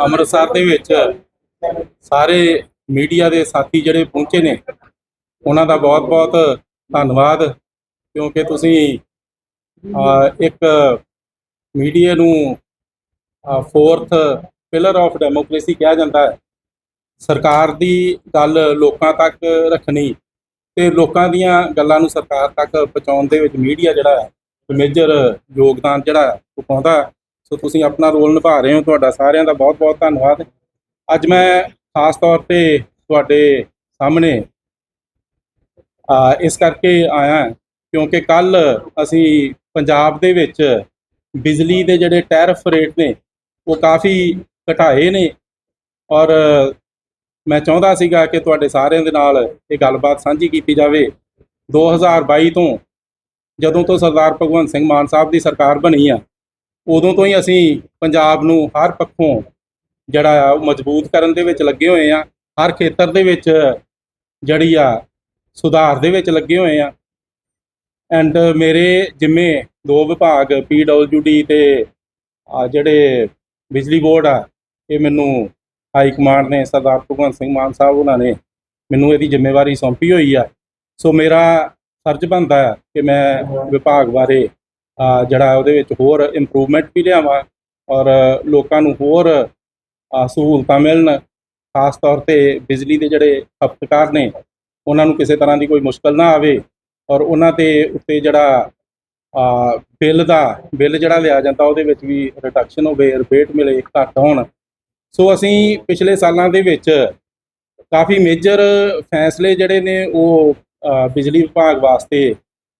ਅੰਮ੍ਰਿਤਸਰ ਦੇ ਵਿੱਚ ਸਾਰੇ ਮੀਡੀਆ ਦੇ ਸਾਥੀ ਜਿਹੜੇ ਪਹੁੰਚੇ ਨੇ, ਉਹਨਾਂ ਦਾ ਬਹੁਤ-ਬਹੁਤ ਧੰਨਵਾਦ, ਕਿਉਂਕਿ ਤੁਸੀਂ ਇੱਕ ਮੀਡੀਆ ਨੂੰ ਫੋਰਥ ਪਿਲਰ ਆਫ ਡੈਮੋਕ੍ਰੇਸੀ ਕਿਹਾ ਜਾਂਦਾ ਹੈ। ਸਰਕਾਰ ਦੀ ਗੱਲ ਲੋਕਾਂ ਤੱਕ ਰੱਖਣੀ ਤੇ ਲੋਕਾਂ ਦੀਆਂ ਗੱਲਾਂ ਨੂੰ ਸਰਕਾਰ ਤੱਕ ਪਹੁੰਚਾਉਣ ਦੇ ਵਿੱਚ ਮੀਡੀਆ ਜਿਹੜਾ ਹੈ ਮੇਜਰ ਯੋਗਦਾਨ ਜਿਹੜਾ ਹੈ, ਉਹ ਪਾਉਂਦਾ ਸੋ ਤੁਸੀਂ ਆਪਣਾ ਰੋਲ ਨਿਭਾ ਰਹੇ ਹੋ ਤੁਹਾਡਾ ਸਾਰਿਆਂ ਦਾ ਬਹੁਤ-ਬਹੁਤ ਧੰਨਵਾਦ। ਅੱਜ ਮੈਂ ਖਾਸ ਤੌਰ ਤੇ ਤੁਹਾਡੇ ਸਾਹਮਣੇ ਇਸ ਕਰਕੇ ਆਇਆ ਕਿਉਂਕਿ ਕੱਲ ਅਸੀਂ ਪੰਜਾਬ ਦੇ ਵਿੱਚ ਬਿਜਲੀ ਦੇ ਜਿਹੜੇ ਟੈਰਿਫ ਰੇਟ ਨੇ, ਉਹ ਕਾਫੀ ਘਟਾਏ ਨੇ ਔਰ ਮੈਂ ਚਾਹੁੰਦਾ ਸੀਗਾ ਕਿ ਤੁਹਾਡੇ ਸਾਰਿਆਂ ਦੇ ਨਾਲ ਇਹ ਗੱਲਬਾਤ ਸਾਂਝੀ ਕੀਤੀ ਜਾਵੇ। 2022 ਤੋਂ ਜਦੋਂ ਤੋਂ ਸਰਦਾਰ ਭਗਵੰਤ ਸਿੰਘ ਮਾਨ ਸਾਹਿਬ ਦੀ ਸਰਕਾਰ ਬਣੀ ਆ ਉਦੋਂ ਤੋਂ ਹੀ ਅਸੀਂ ਪੰਜਾਬ ਨੂੰ ਹਰ ਪੱਖੋਂ ਜਿਹੜਾ ਆ ਉਹ ਮਜ਼ਬੂਤ ਕਰਨ ਦੇ ਵਿੱਚ ਲੱਗੇ ਹੋਏ ਆ, ਹਰ ਖੇਤਰ ਦੇ ਵਿੱਚ ਜਿਹੜੀ ਆ ਸੁਧਾਰ ਦੇ ਵਿੱਚ ਲੱਗੇ ਹੋਏ ਆ। ਐਂਡ ਮੇਰੇ ਜਿੰਮੇ ਦੋ ਵਿਭਾਗ ਪੀਡਬਲਯੂਡੀ ਤੇ ਆ ਜਿਹੜੇ ਬਿਜਲੀ ਬੋਰਡ ਆ, ਇਹ ਮੈਨੂੰ ਹਾਈ ਕਮਾਂਡ ਨੇ ਸਰਦਾਰ ਭਗਵੰਤ ਸਿੰਘ ਮਾਨ ਸਾਹਿਬ ਉਹਨਾਂ ਨੇ ਮੈਨੂੰ ਇਹਦੀ ਜ਼ਿੰਮੇਵਾਰੀ ਸੌਂਪੀ ਹੋਈ ਆ। ਸੋ ਮੇਰਾ ਫਰਜ਼ ਬਣਦਾ ਹੈ ਕਿ ਮੈਂ ਵਿਭਾਗ ਬਾਰੇ ਜਿਹੜਾ ਉਹਦੇ ਵਿੱਚ ਹੋਰ ਇੰਪਰੂਵਮੈਂਟ ਵੀ ਲਿਆਵਾਂ ਔਰ ਲੋਕਾਂ ਨੂੰ ਹੋਰ ਸਹੂਲਤਾਂ ਮਿਲਣ, ਖਾਸ ਤੌਰ ਤੇ ਬਿਜਲੀ ਦੇ ਜਿਹੜੇ ਖਪਤਕਾਰ ਨੇ, ਉਹਨਾਂ ਨੂੰ ਕਿਸੇ ਤਰ੍ਹਾਂ ਦੀ ਕੋਈ ਮੁਸ਼ਕਲ ਨਾ ਆਵੇ ਔਰ ਉਹਨਾਂ ਤੇ ਉੱਤੇ ਜਿਹੜਾ ਬਿੱਲ ਦਾ, ਬਿੱਲ ਜਿਹੜਾ ਲਿਆ ਜਾਂਦਾ ਉਹਦੇ ਵਿੱਚ ਵੀ ਰਿਡਕਸ਼ਨ ਹੋਵੇ ਰਿਬੇਟ ਮਿਲੇ, ਘੱਟ ਹੋਣ। ਸੋ ਅਸੀਂ ਪਿਛਲੇ ਸਾਲਾਂ ਦੇ ਵਿੱਚ ਕਾਫੀ ਮੇਜਰ ਫੈਸਲੇ ਜਿਹੜੇ ਨੇ ਉਹ ਬਿਜਲੀ ਵਿਭਾਗ ਵਾਸਤੇ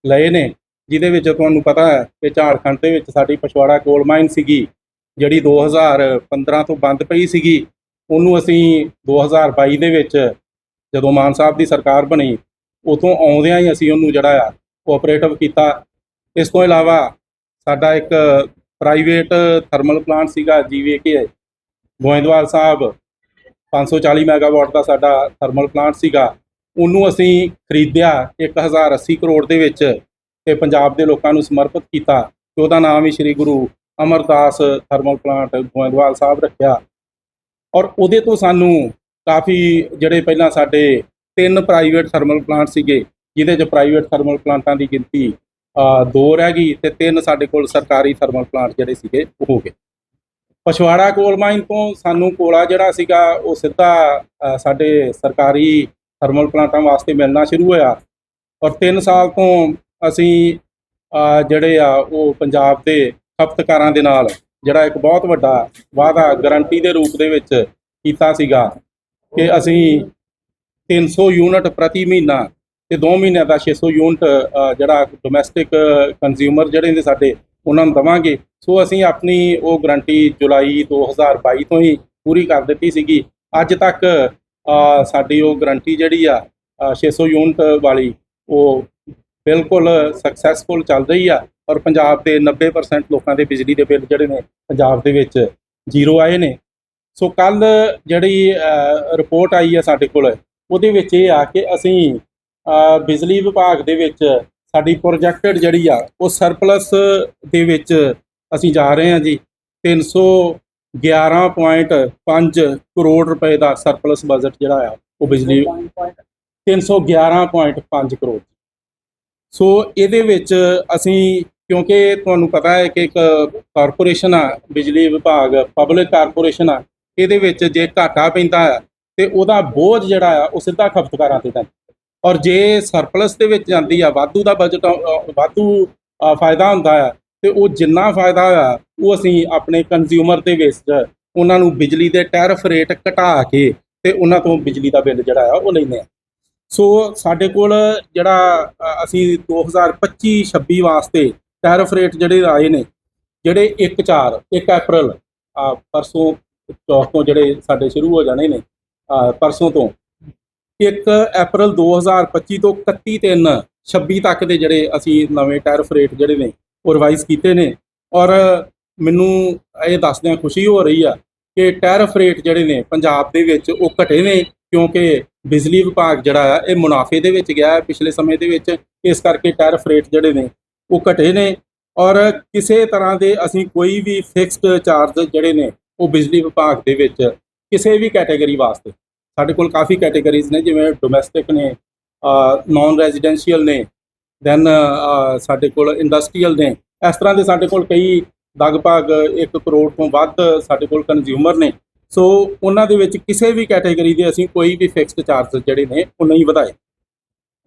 ਲਏ ਨੇ। ਜਿਹਦੇ ਵਿੱਚ ਤੁਹਾਨੂੰ ਪਤਾ ਹੈ ਕਿ ਝਾਰਖੰਡ ਦੇ ਵਿੱਚ ਸਾਡੀ ਪਛਵਾੜਾ ਕੋਲ ਮਾਈਨ ਸੀਗੀ, ਜਿਹੜੀ 2015 ਤੋਂ ਬੰਦ ਪਈ ਸੀਗੀ, ਉਹਨੂੰ ਅਸੀਂ 2022 ਦੇ ਵਿੱਚ ਜਦੋਂ ਮਾਨ ਸਾਹਿਬ ਦੀ ਸਰਕਾਰ ਬਣੀ ਉਤੋਂ ਆਉਂਦਿਆਂ ਹੀ ਅਸੀਂ ਉਹਨੂੰ ਜਿਹੜਾ ਆ ਕੋਆਪਰੇਟਿਵ ਕੀਤਾ। ਇਸ ਤੋਂ ਇਲਾਵਾ ਸਾਡਾ ਇੱਕ ਪ੍ਰਾਈਵੇਟ ਥਰਮਲ ਪਲਾਂਟ ਸੀਗਾ ਜੀਵੀਕੇ ਗੋਇੰਦਵਾਲ ਸਾਹਿਬ 540 ਮੈਗਾਵਾਟ ਦਾ ਸਾਡਾ ਥਰਮਲ ਪਲਾਂਟ ਸੀਗਾ, ਉਹਨੂੰ ਅਸੀਂ ਖਰੀਦਿਆ 1080 ਕਰੋੜ ਦੇ ਵਿੱਚ। ਤੇ ਪੰਜਾਬ ਦੇ ਲੋਕਾਂ ਨੂੰ ਸਮਰਪਿਤ ਕੀਤਾ। ਤੇ ਉਹਦਾ ਨਾਮ ਹੀ ਸ੍ਰੀ ਗੁਰੂ ਅਮਰਦਾਸ ਥਰਮਲ ਪਲਾਂਟ ਗੋਇੰਦਵਾਲ ਸਾਹਿਬ ਰੱਖਿਆ। ਔਰ ਉਹਦੇ ਤੋਂ ਸਾਨੂੰ ਕਾਫੀ ਜਿਹੜੇ ਪਹਿਲਾਂ ਸਾਡੇ ਤਿੰਨ ਪ੍ਰਾਈਵੇਟ ਥਰਮਲ ਪਲਾਂਟ ਸੀਗੇ, ਜਿਹਦੇ 'ਚ ਪ੍ਰਾਈਵੇਟ ਥਰਮਲ ਪਲਾਂਟਾਂ ਦੀ ਗਿਣਤੀ ਦੋ ਰਹਿ ਗਈ ਤੇ ਤਿੰਨ ਸਾਡੇ ਕੋਲ ਸਰਕਾਰੀ ਥਰਮਲ ਪਲਾਂਟ ਜਿਹੜੇ ਸੀਗੇ, ਉਹ ਹੋ ਗਏ। ਪਛਵਾੜਾ ਕੋਲ ਮਾਈਨ ਤੋਂ ਸਾਨੂੰ ਕੋਲਾ ਜਿਹੜਾ ਸੀਗਾ, ਉਹ ਸਿੱਧਾ ਸਾਡੇ ਸਰਕਾਰੀ ਥਰਮਲ ਪਲਾਂਟਾਂ ਵਾਸਤੇ ਮਿਲਣਾ ਸ਼ੁਰੂ ਹੋਇਆ। ਔਰ 3 ਸਾਲ ਤੋਂ ਅਸੀਂ ਜਿਹੜੇ ਆ ਉਹ ਪੰਜਾਬ ਦੇ ਖਪਤਕਾਰਾਂ ਦੇ ਨਾਲ ਜਿਹੜਾ ਇੱਕ ਬਹੁਤ ਵੱਡਾ ਵਾਅਦਾ ਗਾਰੰਟੀ ਦੇ ਰੂਪ ਦੇ ਵਿੱਚ ਕੀਤਾ ਸੀਗਾ ਕਿ ਅਸੀਂ 300 ਯੂਨਿਟ ਪ੍ਰਤੀ ਮਹੀਨਾ ਤੇ 2 ਮਹੀਨਿਆਂ ਦਾ 600 ਯੂਨਿਟ ਜਿਹੜਾ ਡੋਮੈਸਟਿਕ ਕੰਜ਼ਿਊਮਰ ਜਿਹੜੇ ਨੇ ਸਾਡੇ ਉਹਨਾਂ ਨੂੰ ਦਵਾਂਗੇ। ਸੋ ਅਸੀਂ ਆਪਣੀ ਉਹ ਗਾਰੰਟੀ ਜੁਲਾਈ 2022 ਤੋਂ ਹੀ ਪੂਰੀ ਕਰ ਦਿੱਤੀ ਸੀਗੀ। ਅੱਜ ਤੱਕ ਸਾਡੀ ਉਹ ਗਾਰੰਟੀ ਜਿਹੜੀ ਆ ਅ, 600 ਯੂਨਿਟ ਵਾਲੀ ਉਹ ਬਿਲਕੁਲ ਸਕਸੈਸਫੁਲ ਚੱਲ ਰਹੀ ਆ ਔਰ ਪੰਜਾਬ ਦੇ 90% ਲੋਕਾਂ ਦੇ ਬਿਜਲੀ ਦੇ ਬਿੱਲ ਜਿਹੜੇ ਨੇ ਪੰਜਾਬ ਦੇ ਵਿੱਚ ਜ਼ੀਰੋ ਆਏ ਨੇ। ਸੋ ਕੱਲ ਜਿਹੜੀ ਰਿਪੋਰਟ ਆਈ ਆ ਸਾਡੇ ਕੋਲ, ਉਹਦੇ ਵਿੱਚ ਇਹ ਆ ਕਿ ਅਸੀਂ ਬਿਜਲੀ ਵਿਭਾਗ ਦੇ ਵਿੱਚ ਸਾਡੀ ਪ੍ਰੋਜੈਕਟਡ ਜਿਹੜੀ ਆ, ਉਹ ਸਰਪਲਸ ਦੇ ਵਿੱਚ ਅਸੀਂ ਜਾ ਰਹੇ ਹਾਂ ਜੀ। 311.5 ਕਰੋੜ ਰੁਪਏ ਦਾ ਸਰਪਲਸ ਬਜਟ ਜਿਹੜਾ ਆ, ਉਹ ਬਿਜਲੀ 311.5 ਕਰੋੜ। ਸੋ ਇਹਦੇ ਵਿੱਚ ਅਸੀਂ, ਕਿਉਂਕਿ ਤੁਹਾਨੂੰ ਪਤਾ ਹੈ ਕਿ ਇੱਕ ਕਾਰਪੋਰੇਸ਼ਨ ਆ, ਬਿਜਲੀ ਵਿਭਾਗ, ਪਬਲਿਕ ਕਾਰਪੋਰੇਸ਼ਨ ਆ, ਇਹਦੇ ਵਿੱਚ ਜੇ ਘਾਟਾ ਪੈਂਦਾ ਆ ਤੇ ਉਹਦਾ ਬੋਝ ਜਿਹੜਾ ਆ, ਉਹ ਸਿੱਧਾ ਖਪਤਕਾਰਾਂ ਤੇ ਪੈਂਦਾ ਔਰ ਜੇ ਸਰਪਲਸ ਦੇ ਵਿੱਚ ਜਾਂਦੀ ਆ, ਵਾਧੂ ਦਾ ਬਜਟ, ਵਾਧੂ ਫਾਇਦਾ ਹੁੰਦਾ ਆ, ਤੇ ਉਹ ਜਿੰਨਾ ਫਾਇਦਾ ਆ ਉਹ ਅਸੀਂ ਆਪਣੇ ਕੰਜ਼ਿਊਮਰ ਦੇ ਵਿੱਚ, ਉਹਨਾਂ ਨੂੰ ਬਿਜਲੀ ਦੇ ਟੈਰਿਫ ਰੇਟ ਘਟਾ ਕੇ ਤੇ ਉਹਨਾਂ ਤੋਂ ਬਿਜਲੀ ਦਾ ਬਿੱਲ ਜਿਹੜਾ ਆ, ਉਹ ਲੈਂਦੇ ਆ। ਸੋ ਸਾਡੇ ਕੋਲ ਜਿਹੜਾ ਅ, ਅਸੀਂ 2025-26 ਵਾਸਤੇ ਟੈਰਫ ਰੇਟ ਜਿਹੜੇ ਆਏ ਨੇ ਜਿਹੜੇ 1 4 1 ਅਪ੍ਰੈਲ ਪਰਸੋਂ ਚੌਥ ਤੋਂ ਜਿਹੜੇ ਸਾਡੇ ਸ਼ੁਰੂ ਹੋ ਜਾਣੇ ਨੇ ਪਰਸੋਂ ਤੋਂ 1 ਅਪ੍ਰੈਲ 2025 ਤੋਂ 31 3 26 ਤੱਕ ਦੇ ਜਿਹੜੇ ਅਸੀਂ ਨਵੇਂ ਟੈਰਫ ਰੇਟ ਜਿਹੜੇ ਨੇ ਉਹ ਰਿਵਾਈਜ਼ ਕੀਤੇ ਨੇ। ਔਰ ਮੈਨੂੰ ਇਹ ਦੱਸਦਿਆਂ ਖੁਸ਼ੀ ਹੋ ਰਹੀ ਆ ਕਿ ਟੈਰਫ ਰੇਟ ਜਿਹੜੇ ਨੇ ਪੰਜਾਬ ਦੇ ਵਿੱਚ ਉਹ ਘਟੇ ਨੇ ਕਿਉਂਕਿ ਬਿਜਲੀ ਵਿਭਾਗ ਜਿਹੜਾ ਆ, ਇਹ ਮੁਨਾਫੇ ਦੇ ਵਿੱਚ ਗਿਆ ਹੈ ਪਿਛਲੇ ਸਮੇਂ ਦੇ ਵਿੱਚ। ਇਸ ਕਰਕੇ ਟੈਰਿਫ ਰੇਟ ਜਿਹੜੇ ਨੇ, ਉਹ ਘਟੇ ਨੇ। ਔਰ ਕਿਸੇ ਤਰ੍ਹਾਂ ਦੇ ਅਸੀਂ ਕੋਈ ਵੀ ਫਿਕਸਡ ਚਾਰਜ ਜਿਹੜੇ ਨੇ, ਉਹ ਬਿਜਲੀ ਵਿਭਾਗ ਦੇ ਵਿੱਚ ਕਿਸੇ ਵੀ ਕੈਟਾਗਰੀ ਵਾਸਤੇ। ਸਾਡੇ ਕੋਲ ਕਾਫੀ ਕੈਟਾਗਰੀਜ਼ ਨੇ, ਜਿਵੇਂ ਡੋਮੈਸਟਿਕ ਨੇ ਨਾਨ ਰੈਜ਼ੀਡੈਂਸ਼ੀਅਲ ਨੇ ਦੈਨ ਸਾਡੇ ਕੋਲ ਇੰਡਸਟਰੀਅਲ ਨੇ। ਇਸ ਤਰ੍ਹਾਂ ਦੇ ਸਾਡੇ ਕੋਲ ਕਈ ਲਗਭਗ 1 ਕਰੋੜ ਤੋਂ ਵੱਧ ਸਾਡੇ ਕੋਲ ਕੰਜ਼ਿਊਮਰ ਨੇ। ਸੋ ਉਹਨਾਂ ਦੇ ਵਿੱਚ ਕਿਸੇ ਵੀ ਕੈਟਾਗਰੀ ਦੇ ਅਸੀਂ ਕੋਈ ਵੀ ਫਿਕਸਡ ਚਾਰਜ ਜਿਹੜੇ ਨੇ ਉਹ ਨਹੀਂ ਵਧਾਏ।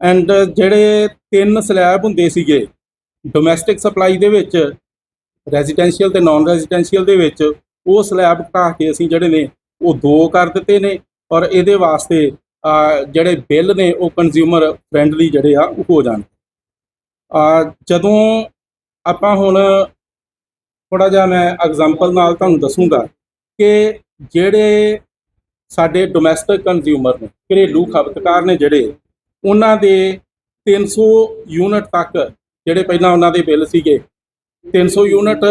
ਐਂਡ ਜਿਹੜੇ ਤਿੰਨ ਸਲੈਬ ਹੁੰਦੇ ਸੀਗੇ ਡੋਮੈਸਟਿਕ ਸਪਲਾਈ ਦੇ ਵਿੱਚ ਰੈਜ਼ੀਡੈਂਸ਼ੀਅਲ ਤੇ ਨਾਨ ਰੈਜ਼ੀਡੈਂਸ਼ੀਅਲ ਦੇ ਵਿੱਚ ਉਹ ਸਲੈਬ ਘਟਾ ਕੇ ਅਸੀਂ ਜਿਹੜੇ ਨੇ ਉਹ ਦੋ ਕਰ ਦਿੱਤੇ ਨੇ ਔਰ ਇਹਦੇ ਵਾਸਤੇ ਜਿਹੜੇ ਬਿੱਲ ਨੇ ਉਹ ਕੰਜ਼ਿਊਮਰ ਫ੍ਰੈਂਡਲੀ ਜਿਹੜੇ ਆ ਉਹ ਹੋ ਜਾਣ। ਅਹ, ਜਦੋਂ ਆਪਾਂ ਹੁਣ ਥੋੜਾ ਜਿਹਾ ਮੈਂ ਐਗਜ਼ਾਮਪਲ ਨਾਲ ਤੁਹਾਨੂੰ ਦੱਸੂਗਾ ਕਿ ਜਿਹੜੇ ਸਾਡੇ ਡੋਮੈਸਟਿਕ ਕੰਜ਼ਿਊਮਰ ਨੇ, ਘਰੇਲੂ ਖਪਤਕਾਰ ਨੇ ਜਿਹੜੇ, ਉਹਨਾਂ ਦੇ 300 ਯੂਨਿਟ ਤੱਕ ਜਿਹੜੇ ਪਹਿਲਾਂ ਉਹਨਾਂ ਦੇ ਬਿੱਲ ਸੀਗੇ 300 ਯੂਨਿਟ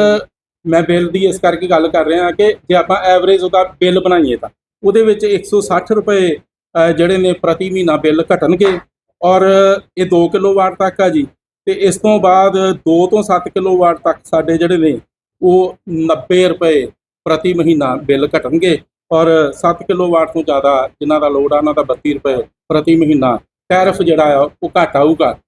ਮੈਂ ਬਿੱਲ ਦੀ ਇਸ ਕਰਕੇ ਗੱਲ ਕਰ ਰਿਹਾ ਕਿ ਜੇ ਆਪਾਂ ਐਵਰੇਜ ਉਹਦਾ ਬਿੱਲ ਬਣਾਈਏ ਤਾਂ, ਉਹਦੇ ਵਿੱਚ 160 ਰੁਪਏ ਜਿਹੜੇ ਨੇ ਪ੍ਰਤੀ ਮਹੀਨਾ ਬਿੱਲ ਘਟਣਗੇ ਔਰ ਇਹ 2 ਕਿਲੋਵਾਟ ਤੱਕ ਆ ਜੀ, ਤੇ ਇਸ ਤੋਂ ਬਾਅਦ 2 ਤੋਂ 7 ਕਿਲੋਵਾਟ ਤੱਕ ਸਾਡੇ ਜਿਹੜੇ ਨੇ, ਉਹ 90 ਰੁਪਏ ਪ੍ਰਤੀ ਮਹੀਨਾ ਬਿੱਲ ਘਟਣਗੇ ਔਰ 7 ਕਿਲੋਵਾਟ ਤੋਂ ਜ਼ਿਆਦਾ ਜਿਨ੍ਹਾਂ ਦਾ ਲੋਡ ਆ, ਉਹਨਾਂ ਦਾ 32 ਰੁਪਏ ਪ੍ਰਤੀ ਮਹੀਨਾ ਟੈਰਿਫ ਜਿਹੜਾ ਆ, ਉਹ ਘੱਟ ਆਊਗਾ।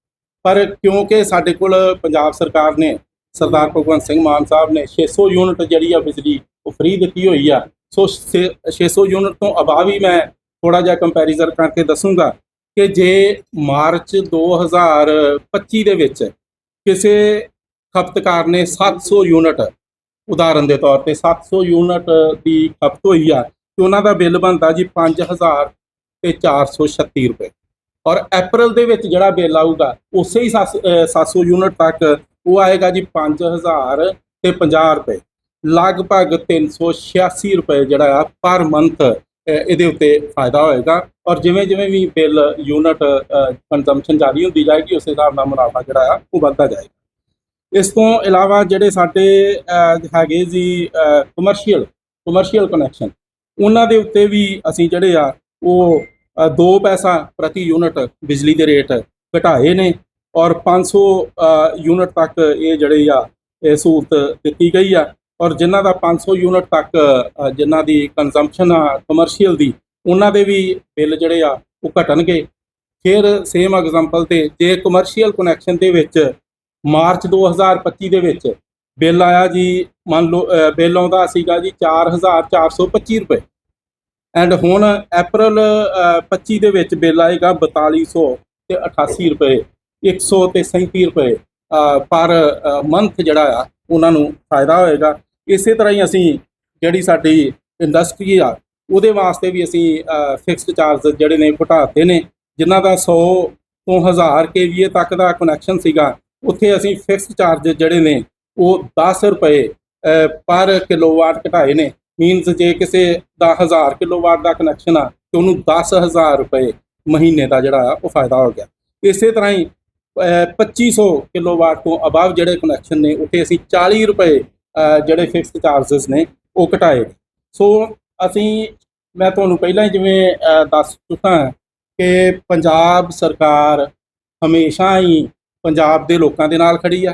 ਪਰ ਕਿਉਂਕਿ ਸਾਡੇ ਕੋਲ ਪੰਜਾਬ ਸਰਕਾਰ ਨੇ, ਸਰਦਾਰ ਭਗਵੰਤ ਸਿੰਘ ਮਾਨ ਸਾਹਿਬ ਨੇ 600 ਯੂਨਿਟ ਜਿਹੜੀ ਆ ਬਿਜਲੀ, ਉਹ ਫ੍ਰੀ ਦਿੱਤੀ ਹੋਈ ਆ। ਸੋ ਛੇ- 600 ਯੂਨਿਟ ਤੋਂ ਅਬਾਵ ਹੀ ਮੈਂ ਥੋੜਾ ਜਿਹਾ ਕੰਪੈਰੀਜ਼ਨ ਕਰਕੇ ਦੱਸੂਗਾ ਕਿ ਜੇ ਮਾਰਚ 2025 ਦੇ ਵਿੱਚ ਕਿਸੇ ਖਪਤਕਾਰ ਨੇ 700 ਯੂਨਿਟ ਉਦਾਹਰਨ ਦੇ ਤੌਰ ਤੇ 700 ਯੂਨਿਟ ਦੀ ਖਪਤ ਹੋਈ ਆ ਤੇ ਉਹਨਾਂ ਦਾ ਬਿੱਲ ਬਣਦਾ ਜੀ 5000 ਤੇ 436 ਰੁਪਏ। ਔਰ ਅਪ੍ਰੈਲ ਦੇ ਵਿੱਚ ਜਿਹੜਾ ਬਿੱਲ ਆਊਗਾ, ਉਸੇ ਹੀ ਸੱਤ- ਅਹ 700 ਯੂਨਿਟ ਤੱਕ ਉਹ ਆਏਗਾ ਜੀ 5000 ਤੇ 50 ਰੁਪਏ। ਲਗਭਗ 386 ਰੁਪਏ ਜਿਹੜਾ ਆ ਪਰ ਮੰਥ ਇਹਦੇ ਉੱਤੇ ਫਾਇਦਾ ਹੋਏਗਾ। ਔਰ ਜਿਵੇਂ ਜਿਵੇਂ ਵੀ ਬਿੱਲ ਯੂਨਿਟ ਕੰਜ਼ੰਪਸ਼ਨ ਜਾਰੀ ਹੁੰਦੀ ਜਾਏਗੀ, ਉਸੇ ਹਿਸਾਬ ਨਾਲ ਮੁਨਾਫਾ ਜਿਹੜਾ ਆ ਉਹ ਵੱਧਦਾ ਜਾਏਗਾ। ਇਸ ਤੋਂ ਇਲਾਵਾ ਜਿਹੜੇ ਸਾਡੇ ਹੈਗੇ ਜੀ ਕਮਰਸ਼ੀਅਲ ਕਮਰਸ਼ੀਅਲ ਕਨੈਕਸ਼ਨ ਉਹਨਾਂ ਦੇ ਉੱਤੇ ਵੀ ਅਸੀਂ ਜਿਹੜੇ ਆ ਉਹ 2 ਪੈਸਾ ਪ੍ਰਤੀ ਯੂਨਿਟ ਬਿਜਲੀ ਦੇ ਰੇਟ ਘਟਾਏ ਨੇ ਔਰ 500 ਅ, ਯੂਨਿਟ ਤੱਕ ਇਹ ਜਿਹੜੇ ਆ ਇਹ ਸਹੂਲਤ ਦਿੱਤੀ ਗਈ ਆ ਔਰ ਜਿਨ੍ਹਾਂ ਦਾ 500 ਯੂਨਿਟ ਤੱਕ ਜਿਨ੍ਹਾਂ ਦੀ ਕੰਜ਼ੰਪਸ਼ਨ ਆ ਕਮਰਸ਼ੀਅਲ ਦੀ ਉਹਨਾਂ ਦੇ ਵੀ ਬਿੱਲ ਜਿਹੜੇ ਆ ਉਹ ਘਟਣਗੇ। ਫਿਰ ਸੇਮ ਐਗਜ਼ਾਮਪਲ ਤੇ ਜੇ ਕਮਰਸ਼ੀਅਲ ਕਨੈਕਸ਼ਨ ਦੇ ਵਿੱਚ ਮਾਰਚ 2025 ਦੇ ਵਿੱਚ ਬਿੱਲ ਆਇਆ ਜੀ ਮੰਨ ਲਓ ਬਿੱਲ ਆਉਂਦਾ ਸੀਗਾ ਜੀ 4425 ਰੁਪਏ। ਐਂਡ ਹੁਣ ਅਪ੍ਰੈਲ ਅ, 25 ਦੇ ਵਿੱਚ ਬਿੱਲ ਆਏਗਾ 4200 ਤੇ 88 ਰੁਪਏ 100 ਤੇ 37 ਰੁਪਏ ਪਰ ਮੰਥ ਜਿਹੜਾ ਆ ਉਹਨਾਂ ਨੂੰ ਫਾਇਦਾ ਹੋਏਗਾ। ਇਸੇ ਤਰ੍ਹਾਂ ਹੀ ਅਸੀਂ ਜਿਹੜੀ ਸਾਡੀ ਇੰਡਸਟਰੀ ਆ ਉਹਦੇ ਵਾਸਤੇ ਵੀ ਅਸੀਂ ਫਿਕਸਡ ਚਾਰਜ ਜਿਹੜੇ ਨੇ ਘਟਾਤੇ ਨੇ ਜਿਨ੍ਹਾਂ ਦਾ 100 ਤੋਂ 1000 kVA ਤੱਕ ਦਾ ਕਨੈਕਸ਼ਨ ਸੀਗਾ ਉੱਥੇ ਅਸੀਂ ਫਿਕਸਡ ਚਾਰਜ ਜਿਹੜੇ ਨੇ ਉਹ 10 ਰੁਪਏ ਪਰ ਕਿਲੋਵਾਟ ਘਟਾਏ ਨੇ। ਮੀਨਸ ਜੇ ਕਿਸੇ ਦਾ 1000 ਕਿਲੋਵਾਟ ਦਾ ਕਨੈਕਸ਼ਨ ਆ ਤੇ ਉਹਨੂੰ 10000 ਰੁਪਏ ਮਹੀਨੇ ਦਾ ਜਿਹੜਾ ਆ ਉਹ ਫਾਇਦਾ ਹੋ ਗਿਆ। ਇਸੇ ਤਰ੍ਹਾਂ ਹੀ ਅ, 2500 ਕਿਲੋਵਾਟ ਤੋਂ ਅਬਵ ਜਿਹੜੇ ਕਨੈਕਸ਼ਨ ਨੇ ਉੱਥੇ ਅਸੀਂ 40 ਰੁਪਏ ਜਿਹੜੇ ਫਿਕਸਡ ਚਾਰजेस ਨੇ ਉਹ ਘਟਾਏ ਸੋ ਅਸੀਂ ਮੈਂ ਤੁਹਾਨੂੰ ਪਹਿਲਾਂ ਹੀ ਜਿਵੇਂ ਦੱਸ ਚੁੱਕਾ ਹਾਂ ਕਿ ਪੰਜਾਬ ਸਰਕਾਰ ਹਮੇਸ਼ਾ ਹੀ ਪੰਜਾਬ ਦੇ ਲੋਕਾਂ ਦੇ ਨਾਲ ਖੜੀ ਆ।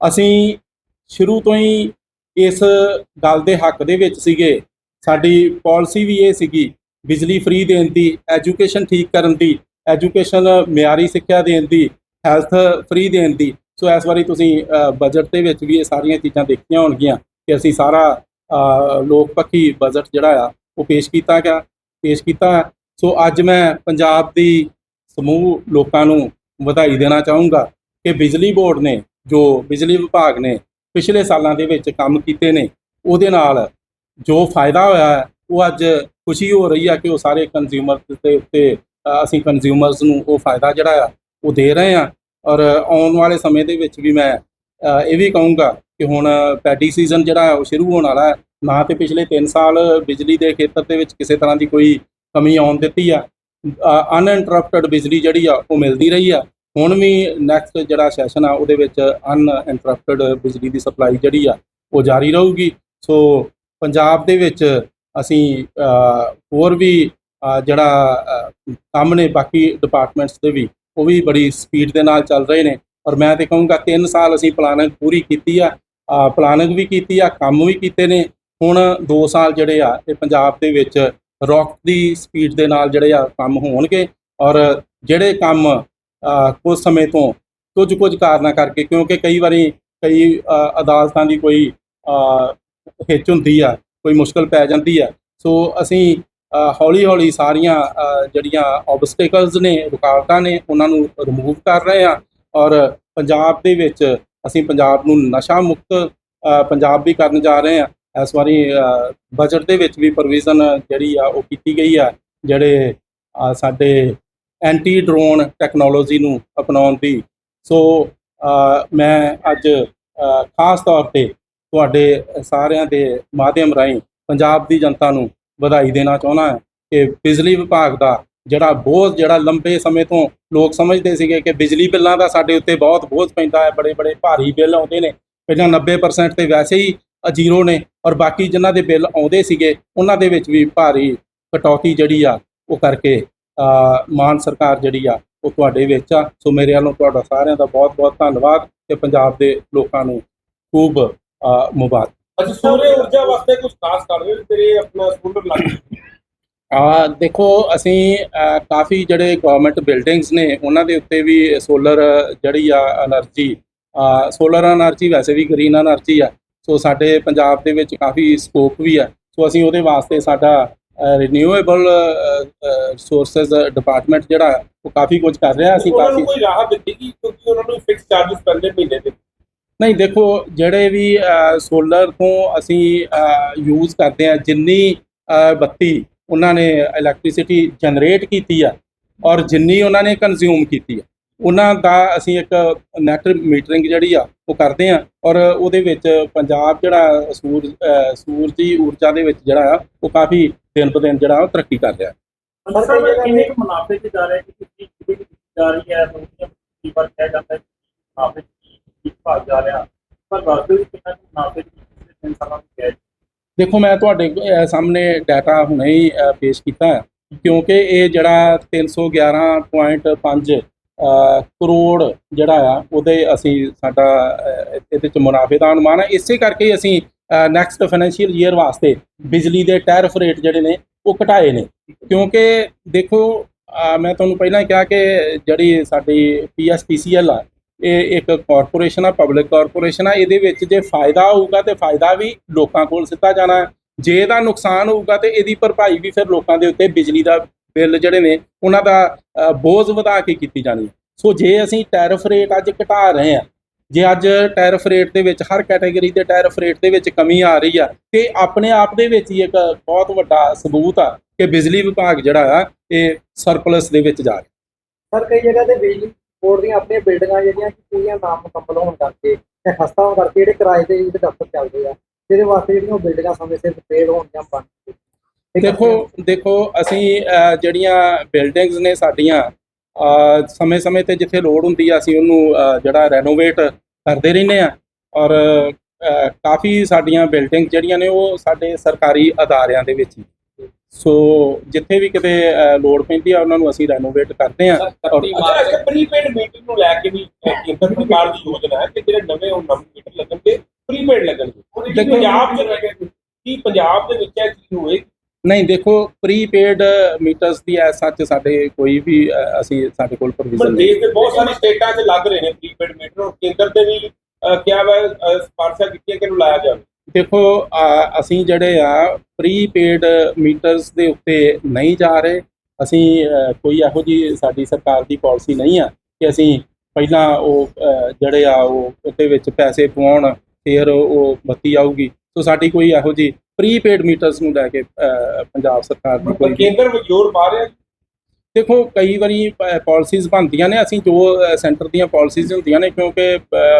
ਅਸੀਂ ਸ਼ੁਰੂ ਤੋਂ ਹੀ ਇਸ ਗੱਲ ਦੇ ਹੱਕ ਦੇ ਵਿੱਚ ਸੀਗੇ। ਸਾਡੀ ਪਾਲਿਸੀ ਵੀ ਇਹ ਸੀਗੀ, ਬਿਜਲੀ ਫ੍ਰੀ ਦੇਣ ਦੀ, ਐਜੂਕੇਸ਼ਨ ਠੀਕ ਕਰਨ ਦੀ, ਐਜੂਕੇਸ਼ਨ ਮਿਆਰੀ ਸਿੱਖਿਆ ਦੇਣ ਦੀ, ਹੈਲਥ ਫ੍ਰੀ ਦੇਣ ਦੀ। ਸੋ ਇਸ ਵਾਰੀ ਤੁਸੀਂ ਬਜਟ ਦੇ ਵਿੱਚ ਵੀ ਇਹ ਸਾਰੀਆਂ ਚੀਜ਼ਾਂ ਦੇਖੀਆਂ ਹੋਣਗੀਆਂ ਕਿ ਅਸੀਂ ਸਾਰਾ ਲੋਕ ਪੱਖੀ ਬਜਟ ਜਿਹੜਾ ਆ, ਉਹ ਪੇਸ਼ ਕੀਤਾ ਗਿਆ, ਪੇਸ਼ ਕੀਤਾ। ਹੈ। ਸੋ ਅੱਜ ਮੈਂ ਪੰਜਾਬ ਦੀ ਸਮੂਹ ਲੋਕਾਂ ਨੂੰ ਵਧਾਈ ਦੇਣਾ ਚਾਹੂੰਗਾ ਕਿ ਬਿਜਲੀ ਬੋਰਡ ਨੇ, ਜੋ ਬਿਜਲੀ ਵਿਭਾਗ ਨੇ ਪਿਛਲੇ ਸਾਲਾਂ ਦੇ ਵਿੱਚ ਕੰਮ ਕੀਤੇ ਨੇ, ਉਹਦੇ ਨਾਲ ਜੋ ਫਾਇਦਾ ਹੋਇਆ ਹੈ, ਉਹ ਅੱਜ ਖੁਸ਼ੀ ਹੋ ਰਹੀ ਆ ਕਿ ਉਹ ਸਾਰੇ ਕੰਜ਼ਿਊਮਰ ਦੇ ਉੱਤੇ ਅਸੀਂ ਕੰਜ਼ਿਊਮਰਸ ਨੂੰ ਉਹ ਫਾਇਦਾ ਜਿਹੜਾ ਆ, ਉਹ ਦੇ ਰਹੇ ਆ ਔਰ ਆਉਣ ਵਾਲੇ ਸਮੇਂ ਦੇ ਵਿੱਚ ਵੀ ਮੈਂ ਇਹ ਵੀ ਕਹੂੰਗਾ ਕਿ ਹੁਣ ਪੈਡੀ ਸੀਜ਼ਨ ਜਿਹੜਾ ਉਹ ਸ਼ੁਰੂ ਹੋਣ ਵਾਲਾ ਹੈ। ਨਾ ਤੇ ਪਿਛਲੇ 3 ਸਾਲ ਬਿਜਲੀ ਦੇ ਖੇਤਰ ਦੇ ਵਿੱਚ ਕਿਸੇ ਤਰ੍ਹਾਂ ਦੀ ਕੋਈ ਕਮੀ ਆਉਣ ਦਿੱਤੀ ਆ। ਅਨਇੰਟਰਪਟਡ ਬਿਜਲੀ ਜਿਹੜੀ ਆ, ਉਹ ਮਿਲਦੀ ਰਹੀ ਆ। ਹੁਣ ਵੀ ਨੈਕਸਟ ਜਿਹੜਾ ਸੈਸ਼ਨ ਆ, ਉਹਦੇ ਵਿੱਚ ਅਨਇੰਟਰਪਟਡ ਬਿਜਲੀ ਦੀ ਸਪਲਾਈ ਜਿਹੜੀ ਆ, ਉਹ ਜਾਰੀ ਰਹੂਗੀ। ਸੋ ਪੰਜਾਬ ਦੇ ਵਿੱਚ ਅਸੀਂ ਹੋਰ ਵੀ ਜਿਹੜਾ ਕੰਮ ਨੇ ਬਾਕੀ ਡਿਪਾਰਟਮੈਂਟਸ ਦੇ ਵੀ, ਉਹ ਵੀ ਬੜੀ ਸਪੀਡ ਦੇ ਨਾਲ ਚੱਲ ਰਹੇ ਨੇ। ਔਰ ਮੈਂ ਤੇ ਕਹੂੰਗਾ 3 ਸਾਲ ਅਸੀਂ ਪਲਾਨਿੰਗ ਪੂਰੀ ਕੀਤੀ ਆ। ਪਲਾਨਿੰਗ ਵੀ ਕੀਤੀ ਆ, ਕੰਮ ਵੀ ਕੀਤੇ ਨੇ। ਹੁਣ 2 ਸਾਲ ਜਿਹੜੇ ਆ, ਇਹ ਪੰਜਾਬ ਦੇ ਵਿੱਚ ਰੌਕ ਦੀ ਸਪੀਡ ਦੇ ਨਾਲ ਜਿਹੜੇ ਆ, ਕੰਮ ਹੋਣਗੇ। ਔਰ ਜਿਹੜੇ ਕੰਮ ਕੁਝ ਸਮੇਂ ਤੋਂ ਕੁਝ ਕੁਝ ਕਾਰਨਾਂ ਕਰਕੇ ਕਿਉਂਕਿ ਕਈ ਵਾਰੀ ਕਈ ਅਦਾਲਤਾਂ ਦੀ ਕੋਈ ਅ, ਹਿੱਚ ਹੁੰਦੀ ਆ ਕੋਈ ਮੁਸ਼ਕਲ ਪੈ ਜਾਂਦੀ ਆ। ਸੋ ਅਸੀਂ ਹੌਲੀ ਹੌਲੀ ਸਾਰੀਆਂ ਜਿਹੜੀਆਂ ਆਬਸਟੈਕਲਸ ਨੇ ਰੁਕਾਵਟਾਂ ਨੇ ਉਹਨਾਂ ਨੂੰ ਰਿਮੂਵ ਕਰ ਰਹੇ ਆ ਔਰ ਪੰਜਾਬ ਦੇ ਵਿੱਚ ਅਸੀਂ ਪੰਜਾਬ ਨੂੰ ਨਸ਼ਾ ਮੁਕਤ ਪੰਜਾਬ ਵੀ ਕਰਨ ਜਾ ਰਹੇ ਆ ਇਸ ਵਾਰੀ ਬਜਟ ਦੇ ਵਿੱਚ ਵੀ ਪ੍ਰੋਵੀਜ਼ਨ ਜਿਹੜੀ ਆ ਉਹ ਕੀਤੀ ਗਈ ਆ ਜਿਹੜੇ ਸਾਡੇ ਐਂਟੀ ਡਰੋਨ ਟੈਕਨੋਲੋਜੀ ਨੂੰ ਅਪਣਾਉਣ ਦੀ। ਸੋ ਮੈਂ ਅੱਜ ਖਾਸ ਤੌਰ ਤੇ ਤੁਹਾਡੇ ਸਾਰਿਆਂ ਦੇ ਮਾਧਿਅਮ ਰਾਹੀਂ ਪੰਜਾਬ ਦੀ ਜਨਤਾ ਨੂੰ ਵਧਾਈ ਦੇਣਾ ਚਾਹੁੰਦਾ ਹਾਂ ਕਿ ਬਿਜਲੀ ਵਿਭਾਗ ਦਾ ਜਿਹੜਾ ਬੋਝ, ਜਿਹੜਾ ਲੰਬੇ ਸਮੇਂ ਤੋਂ ਲੋਕ ਸਮਝਦੇ ਸੀਗੇ ਕਿ ਬਿਜਲੀ ਬਿੱਲਾਂ ਦਾ ਸਾਡੇ ਉੱਤੇ ਬਹੁਤ ਬੋਝ ਪੈਂਦਾ ਹੈ ਬੜੇ ਬੜੇ ਭਾਰੀ ਬਿੱਲ ਆਉਂਦੇ ਨੇ। ਪਹਿਲਾਂ 90% ਤੇ ਵੈਸੇ ਹੀ ਜ਼ੀਰੋ ਨੇ ਔਰ ਬਾਕੀ ਜਿਨ੍ਹਾਂ ਦੇ ਬਿੱਲ ਆਉਂਦੇ ਸੀਗੇ, ਉਹਨਾਂ ਦੇ ਵਿੱਚ ਵੀ ਭਾਰੀ ਕਟੌਤੀ ਜਿਹੜੀ ਆ, ਉਹ ਕਰਕੇ ਮਾਨ ਸਰਕਾਰ ਜਿਹੜੀ ਆ ਉਹ ਤੁਹਾਡੇ ਵਿੱਚ ਆ। ਸੋ ਮੇਰੇ ਵੱਲੋਂ ਤੁਹਾਡਾ ਸਾਰਿਆਂ ਦਾ ਬਹੁਤ ਬਹੁਤ ਧੰਨਵਾਦ ਤੇ ਪੰਜਾਬ ਦੇ ਲੋਕਾਂ ਨੂੰ ਖੂਬ ਮੁਬਾਰਕ। ਅੱਜ ਸੂਰਜ ਊਰਜਾ ਵਾਸਤੇ ਕੁਝ ਖਾਸ ਕਰ ਰਹੇ ਤੇਰੇ ਆਪਣਾ ਸਕੂਲਰ ਲੱਗ ਆ ਦੇਖੋ ਅਸੀਂ ਕਾਫੀ ਜਿਹੜੇ ਗਵਰਨਮੈਂਟ ਬਿਲਡਿੰਗਸ ਨੇ ਉਹਨਾਂ ਦੇ ਉੱਤੇ ਵੀ ਸੋਲਰ ਜਿਹੜੀ ਆ એનર્ਜੀ ਸੋਲਰ એનર્ਜੀ ਵੈਸੇ ਵੀ ਗ੍ਰੀਨ એનર્ਜੀ ਆ। ਸੋ ਸਾਡੇ ਪੰਜਾਬ ਦੇ ਵਿੱਚ ਕਾਫੀ ਸਕੋਪ ਵੀ ਆ। ਸੋ ਅਸੀਂ ਉਹਦੇ ਵਾਸਤੇ ਸਾਡਾ ਰੀਨਿਊਏਬਲ ਸੋਰਸਸ ਡਿਪਾਰਟਮੈਂਟ ਜਿਹੜਾ ਉਹ ਕਾਫੀ ਕੁਝ ਕਰ ਰਿਹਾ ਅਸੀਂ ਉਹਨਾਂ ਕਾਫੀ ਨੂੰ ਕੋਈ ਰਾਹਤ ਦਿੱਤੀ ਕਿ ਕਿਉਂਕਿ ਉਹਨਾਂ ਨੂੰ ਫਿਕਸ ਚਾਰजेस ਪੈਂਦੇ ਮਹੀਨੇ ਦੇ। ਨਹੀਂ ਦੇਖੋ ਜਿਹੜੇ ਵੀ ਸੋਲਰ ਤੋਂ ਅਸੀਂ ਯੂਜ਼ ਕਰਦੇ ਆ ਜਿੰਨੀ ਅ, ਬੱਤੀ ਉਹਨਾਂ ਨੇ ਇਲੈਕਟ੍ਰਿਸਿਟੀ ਜਨਰੇਟ ਕੀਤੀ ਆ ਔਰ ਜਿੰਨੀ ਉਹਨਾਂ ਨੇ ਕੰਜ਼ਿਊਮ ਕੀਤੀ ਆ ਉਹਨਾਂ ਦਾ ਅਸੀਂ ਇੱਕ ਨੈਟ ਮੀਟਰਿੰਗ ਜਿਹੜੀ ਆ ਉਹ ਕਰਦੇ ਆ ਔਰ ਉਹਦੇ ਵਿੱਚ ਪੰਜਾਬ ਜਿਹੜਾ ਸੂਰਜ ਅ, ਸੂਰਜੀ ਊਰਜਾ ਦੇ ਵਿੱਚ ਜਿਹੜਾ ਆ ਉਹ ਕਾਫੀ ਦਿਨ ਬ ਦਿਨ ਜਿਹੜਾ ਉਹ ਤਰੱਕੀ ਕਰ ਰਿਹਾ। ਸਰ ਮੈਂ ਕਿੰਨੇ ਕੁ ਮੁਨਾਫੇ ਚ ਜਾ ਰਿਹਾ ਕਿ ਕਿੰਨੀ ਕਿੰਨੀ ਕੁ ਜਾ ਰਹੀ ਹੈ? ਦੁਨੀਆ ਦੀ ਵਾਰ ਕਿਹਾ ਜਾਂਦਾ ਹੈ ਕਿ ਮੁਨਾਫੇ ਚ ਕੀ ਭਾਗ ਜਾ ਰਿਹਾ? ਪਰ ਵਾਸਤਵ ਵਿੱਚ ਕਿੰਨਾ ਕੁ ਮੁਨਾਫੇ ਚ ਪਿਛਲੇ ਤਿੰਨ ਸਾਲਾਂ ਵਿੱਚ ਹੈ ਦੇਖੋ ਮੈਂ ਤੁਹਾਡੇ ਸਾਹਮਣੇ ਡਾਟਾ ਹੁਣੇ ਹੀ ਪੇਸ਼ ਕੀਤਾ ਹੈ। ਕਿਉਂਕਿ ਇਹ ਜਿਹੜਾ 311.5 ਅਹ, ਕਰੋੜ ਜਿਹੜਾ ਆ ਉਹਦੇ ਅਸੀਂ ਸਾਡਾ ਇਹਦੇ ਚ ਮੁਨਾਫੇ ਦਾ ਅਨੁਮਾਨ ਹੈ। ਇਸੇ ਕਰਕੇ ਅਸੀਂ ਨੈਕਸਟ ਫਾਈਨੈਂਸ਼ੀਅਲ ਈਅਰ ਵਾਸਤੇ ਬਿਜਲੀ ਦੇ ਟੈਰਿਫ ਰੇਟ ਜਿਹੜੇ ਨੇ ਉਹ ਘਟਾਏ ਨੇ। ਕਿਉਂਕਿ ਦੇਖੋ ਮੈਂ ਤੁਹਾਨੂੰ ਪਹਿਲਾਂ ਕਿਹਾ ਕਿ ਜਿਹੜੀ ਸਾਡੀ ਪੀਐਸਪੀਸੀਐਲ ਆ, ਇਹ ਇੱਕ ਕਾਰਪੋਰੇਸ਼ਨ ਆ ਪਬਲਿਕ ਕਾਰਪੋਰੇਸ਼ਨ ਆ, ਇਹਦੇ ਵਿੱਚ ਜੇ ਫਾਇਦਾ ਹੋਊਗਾ ਤੇ ਫਾਇਦਾ ਵੀ ਲੋਕਾਂ ਕੋਲ ਸਿੱਧਾ ਜਾਣਾ ਹੈ। ਜੇ ਇਹਦਾ ਨੁਕਸਾਨ ਹੋਊਗਾ ਤੇ ਇਹਦੀ ਭਰਪਾਈ ਵੀ ਫਿਰ ਲੋਕਾਂ ਦੇ ਉੱਤੇ ਬਿਜਲੀ ਦਾ ਬਿੱਲ ਜਿਹੜੇ ਨੇ, ਉਹਨਾਂ ਦਾ ਬੋਝ ਵਧਾ ਕੇ ਕੀਤੀ ਜਾਣੀ ਸੋ ਜੇ ਅਸੀਂ ਟੈਰਿਫ ਰੇਟ ਅੱਜ ਘਟਾ ਰਹੇ ਹਾਂ ਜੇ ਅੱਜ ਟੈਰਿਫ ਰੇਟ ਦੇ ਵਿੱਚ ਹਰ ਕੈਟਾਗਰੀ ਦੇ ਟੈਰਿਫ ਰੇਟ ਦੇ ਵਿੱਚ ਕਮੀ ਆ ਰਹੀ ਆ ਤੇ ਆਪਣੇ ਆਪ ਦੇ ਵਿੱਚ ਹੀ ਇੱਕ ਬਹੁਤ ਵੱਡਾ ਸਬੂਤ ਆ ਕਿ ਬਿਜਲੀ ਵਿਭਾਗ ਜਿਹੜਾ ਆ ਇਹ ਸਰਪਲਸ ਦੇ ਵਿੱਚ ਜਾ ਰਿਹਾ। ਸਰ ਕਈ ਜਗ੍ਹਾ ਤੇ ਬਿਜਲੀ ਬੋਰਡ ਦੀਆਂ ਆਪਣੀਆਂ ਬਿਲਡਿੰਗਾਂ ਜਿਹੜੀਆਂ ਕਿ ਪੂਰੀਆਂ ਨਾਮ ਮੁਕੰਮਲ ਹੋਣ ਕਰਕੇ ਤੇ ਖਸਤਾ ਹੋਣ ਕਰਕੇ ਜਿਹੜੇ ਕਿਰਾਏ ਤੇ ਜਿਹੜੇ ਦਫ਼ਤਰ ਚੱਲਦੇ ਆ ਜਿਹਦੇ ਵਾਸਤੇ ਜਿਹੜੀਆਂ ਬਿਲਡਿੰਗਾਂ ਸਮੇਂ ਸਿਰ ਰਿਪੇਅਰ ਹੋਣ ਜਾਂ ਬਣ ਦੇਖੋ ਦੇਖੋ ਅਸੀਂ ਜਿਹੜੀਆਂ ਬਿਲਡਿੰਗਸ ਨੇ ਸਾਡੀਆਂ ਸਮੇਂ-ਸਮੇਂ ਤੇ ਜਿੱਥੇ ਲੋੜ ਹੁੰਦੀ ਆ ਅਸੀਂ ਉਹਨੂੰ ਜਿਹੜਾ ਰੈਨੋਵੇਟ ਕਰਦੇ ਰਹਿੰਦੇ ਆ। ਔਰ ਕਾਫੀ ਸਾਡੀਆਂ ਬਿਲਡਿੰਗ ਜਿਹੜੀਆਂ ਨੇ ਉਹ ਸਾਡੇ ਸਰਕਾਰੀ ਅਦਾਰਿਆਂ ਦੇ ਵਿੱਚ ਹੀ ਸੋ ਜਿੱਥੇ ਵੀ ਕਿਤੇ ਲੋੜ ਪੈਂਦੀ ਆ ਉਹਨਾਂ ਨੂੰ ਅਸੀਂ ਰੈਨੋਵੇਟ ਕਰਦੇ ਆ। ਔਰ ਪ੍ਰੀਪੇਡ ਮੀਟਰ ਨੂੰ ਲੈ ਕੇ ਵੀ ਕੇਂਦਰ ਸਰਕਾਰ ਦੀ ਯੋਜਨਾ ਹੈ ਕਿ ਜਿਹੜੇ ਨਵੇਂ ਉਹ ਨਵੇਂ ਮੀਟਰ ਲੱਗਣਗੇ ਪ੍ਰੀਪੇਡ ਲੱਗਣਗੇ। ਦੇਖੋ- ਪੰਜਾਬ ਕੀ ਪੰਜਾਬ ਦੇ ਵਿੱਚ ਇਹ ਚੀਜ਼ ਹੋਏ ਨਹੀਂ ਦੇਖੋ ਪ੍ਰੀਪੇਡ ਮੀਟਰਸ ਦੀ ਐ ਸੱਚ ਸਾਡੇ ਕੋਈ ਵੀ ਅਸੀਂ ਸਾਡੇ ਕੋਲ ਪਰ ਪ੍ਰੋਵੀਜ਼ਨ ਨਹੀਂ। ਦੇਸ਼ ਦੇ ਬਹੁਤ ਸਾਰੇ ਸਟੇਟਾਂ 'ਚ ਲੱਗ ਰਹੇ ਨੇ ਪ੍ਰੀਪੇਡ ਮੀਟਰ ਔਰ ਕੇਂਦਰ ਦੇ ਵੀ ਅਹ, ਕਿਹਾ ਵਾ ਅਹ, ਸਿਫਾਰਸ਼ਾਂ ਕੀਤੀਆਂ ਕਿ ਇਹਨੂੰ ਲਾਇਆ ਜਾਵੇ। ਦੇਖੋ ਅ, ਅਸੀਂ ਜਿਹੜੇ ਆ ਪ੍ਰੀਪੇਡ ਮੀਟਰਸ ਦੇ ਉੱਤੇ ਨਹੀਂ ਜਾ ਰਹੇ। ਅਸੀਂ ਅ, ਕੋਈ ਇਹੋ ਜੀ ਸਾਡੀ ਸਰਕਾਰ ਦੀ ਪਾਲਿਸੀ ਨਹੀਂ ਆ ਕਿ ਅਸੀਂ ਪਹਿਲਾਂ ਉਹ ਅ, ਜਿਹੜੇ ਆ ਉਹ ਉਹਦੇ ਵਿੱਚ ਪੈਸੇ ਪਵਾਉਣ ਫਿਰ ਉਹ ਬੱਤੀ ਆਊਗੀ। ਸੋ ਸਾਡੀ ਕੋਈ ਇਹੋ ਜੀ ਪ੍ਰੀਪੇਡ ਮੀਟਰਸ ਨੂੰ ਲੈ ਕੇ ਪੰਜਾਬ ਸਰਕਾਰ ਦੀ ਕੋਈ ਕੇਂਦਰ ਵਿੱਚ ਜ਼ੋਰ ਪਾ ਰਿਹਾ? ਦੇਖੋ ਕਈ ਵਾਰੀ ਪਾਲਿਸੀਜ਼ ਬਣਦੀਆਂ ਨੇ ਅਸੀਂ ਜੋ ਸੈਂਟਰ ਦੀਆਂ ਪਾਲਿਸੀਜ਼ ਹੁੰਦੀਆਂ ਨੇ ਕਿਉਂਕਿ